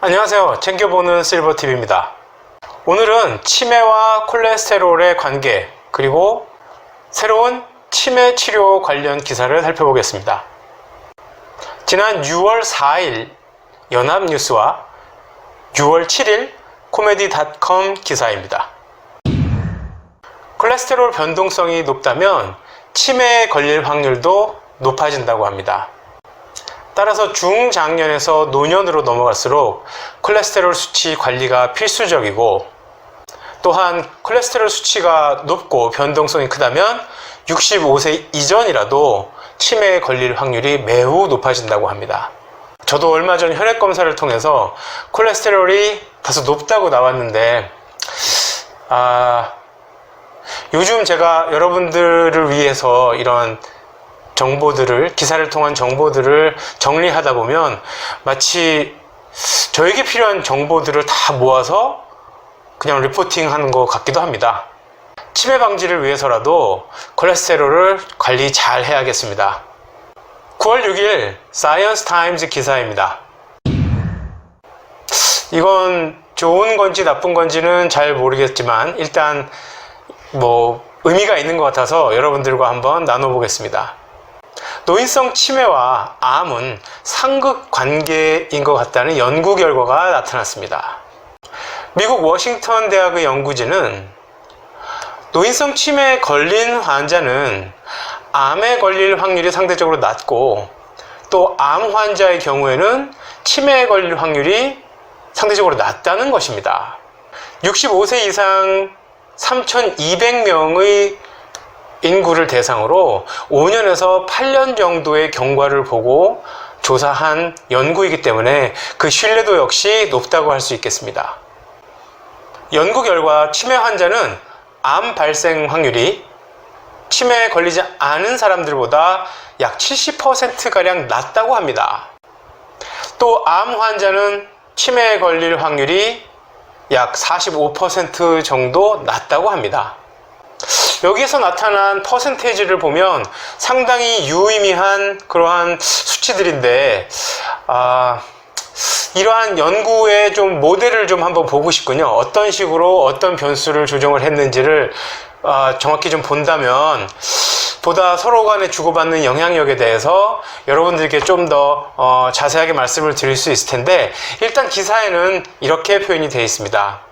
안녕하세요. 챙겨보는 실버TV입니다. 오늘은 치매와 콜레스테롤의 관계, 그리고 새로운 치매 치료 관련 기사를 살펴보겠습니다. 지난 6월 4일 연합뉴스와 6월 7일 코미디닷컴 기사입니다. 콜레스테롤 변동성이 높다면 치매에 걸릴 확률도 높아진다고 합니다. 따라서 중장년에서 노년으로 넘어갈수록 콜레스테롤 수치 관리가 필수적이고 또한 콜레스테롤 수치가 높고 변동성이 크다면 65세 이전이라도 치매에 걸릴 확률이 매우 높아진다고 합니다. 저도 얼마 전 혈액 검사를 통해서 콜레스테롤이 다소 높다고 나왔는데 아 요즘 제가 여러분들을 위해서 이런 정보들을 기사를 통한 정보들을 정리하다 보면 마치 저에게 필요한 정보들을 다 모아서 그냥 리포팅 하는 것 같기도 합니다. 치매 방지를 위해서라도 콜레스테롤을 관리 잘 해야겠습니다. 9월 6일 사이언스 타임즈 기사입니다. 이건 좋은 건지 나쁜 건지는 잘 모르겠지만 일단 뭐 의미가 있는 것 같아서 여러분들과 한번 나눠보겠습니다. 노인성 치매와 암은 상극 관계인 것 같다는 연구 결과가 나타났습니다. 미국 워싱턴 대학의 연구진은 노인성 치매에 걸린 환자는 암에 걸릴 확률이 상대적으로 낮고 또 암 환자의 경우에는 치매에 걸릴 확률이 상대적으로 낮다는 것입니다. 65세 이상 3,200명의 인구를 대상으로 5년에서 8년 정도의 경과를 보고 조사한 연구이기 때문에 그 신뢰도 역시 높다고 할 수 있겠습니다. 연구 결과 치매 환자는 암 발생 확률이 치매에 걸리지 않은 사람들보다 약 70%가량 낮다고 합니다. 또 암 환자는 치매에 걸릴 확률이 약 45% 정도 낮다고 합니다. 여기에서 나타난 퍼센테이지를 보면 상당히 유의미한 그러한 수치들인데 아, 이러한 연구의 좀 모델을 좀 한번 보고 싶군요. 어떤 식으로 어떤 변수를 조정을 했는지를 아, 정확히 좀 본다면 보다 서로 간에 주고받는 영향력에 대해서 여러분들께 좀더 어, 자세하게 말씀을 드릴 수 있을 텐데 일단 기사에는 이렇게 표현이 되어 있습니다.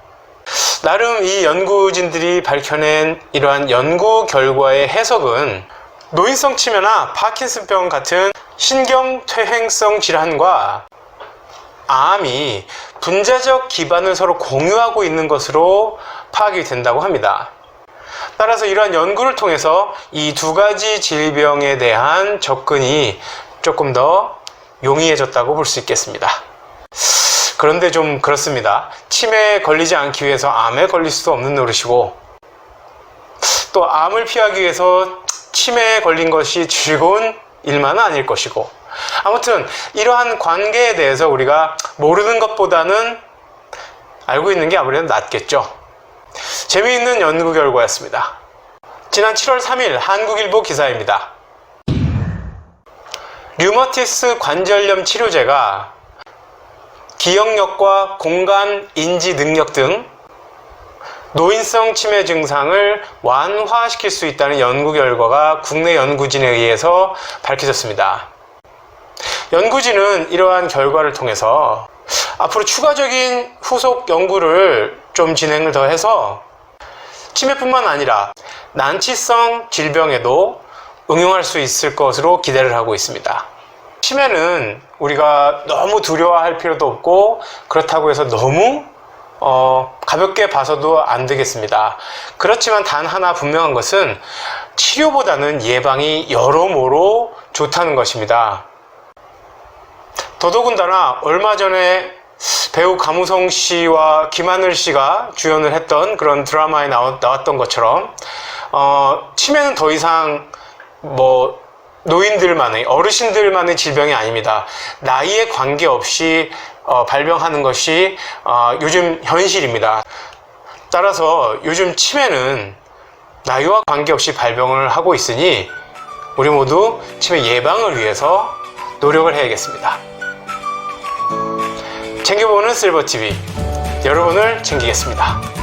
나름 이 연구진들이 밝혀낸 이러한 연구 결과의 해석은 노인성 치매나 파킨슨병 같은 신경퇴행성 질환과 암이 분자적 기반을 서로 공유하고 있는 것으로 파악이 된다고 합니다. 따라서 이러한 연구를 통해서 이 두 가지 질병에 대한 접근이 조금 더 용이해졌다고 볼 수 있겠습니다. 그런데 좀 그렇습니다. 치매에 걸리지 않기 위해서 암에 걸릴 수도 없는 노릇이고 또 암을 피하기 위해서 치매에 걸린 것이 즐거운 일만은 아닐 것이고 아무튼 이러한 관계에 대해서 우리가 모르는 것보다는 알고 있는 게 아무래도 낫겠죠. 재미있는 연구 결과였습니다. 지난 7월 3일 한국일보 기사입니다. 류머티스 관절염 치료제가 기억력과 공간 인지 능력 등 노인성 치매 증상을 완화시킬 수 있다는 연구 결과가 국내 연구진에 의해서 밝혀졌습니다. 연구진은 이러한 결과를 통해서 앞으로 추가적인 후속 연구를 좀 진행을 더 해서 치매뿐만 아니라 난치성 질병에도 응용할 수 있을 것으로 기대를 하고 있습니다. 치매는 우리가 너무 두려워할 필요도 없고 그렇다고 해서 너무 어, 가볍게 봐서도 안 되겠습니다. 그렇지만 단 하나 분명한 것은 치료보다는 예방이 여러모로 좋다는 것입니다. 더더군다나 얼마 전에 배우 가무성 씨와 김하늘 씨가 주연을 했던 그런 드라마에 나왔, 던 것처럼 어, 치매는 더 이상 뭐 노인들만의 어르신들만의 질병이 아닙니다. 나이에 관계없이 어, 발병하는 것이 어, 요즘 현실입니다. 따라서 요즘 치매는 나이와 관계없이 발병을 하고 있으니 우리 모두 치매 예방을 위해서 노력을 해야겠습니다. 챙겨보는 실버TV 여러분을 챙기겠습니다.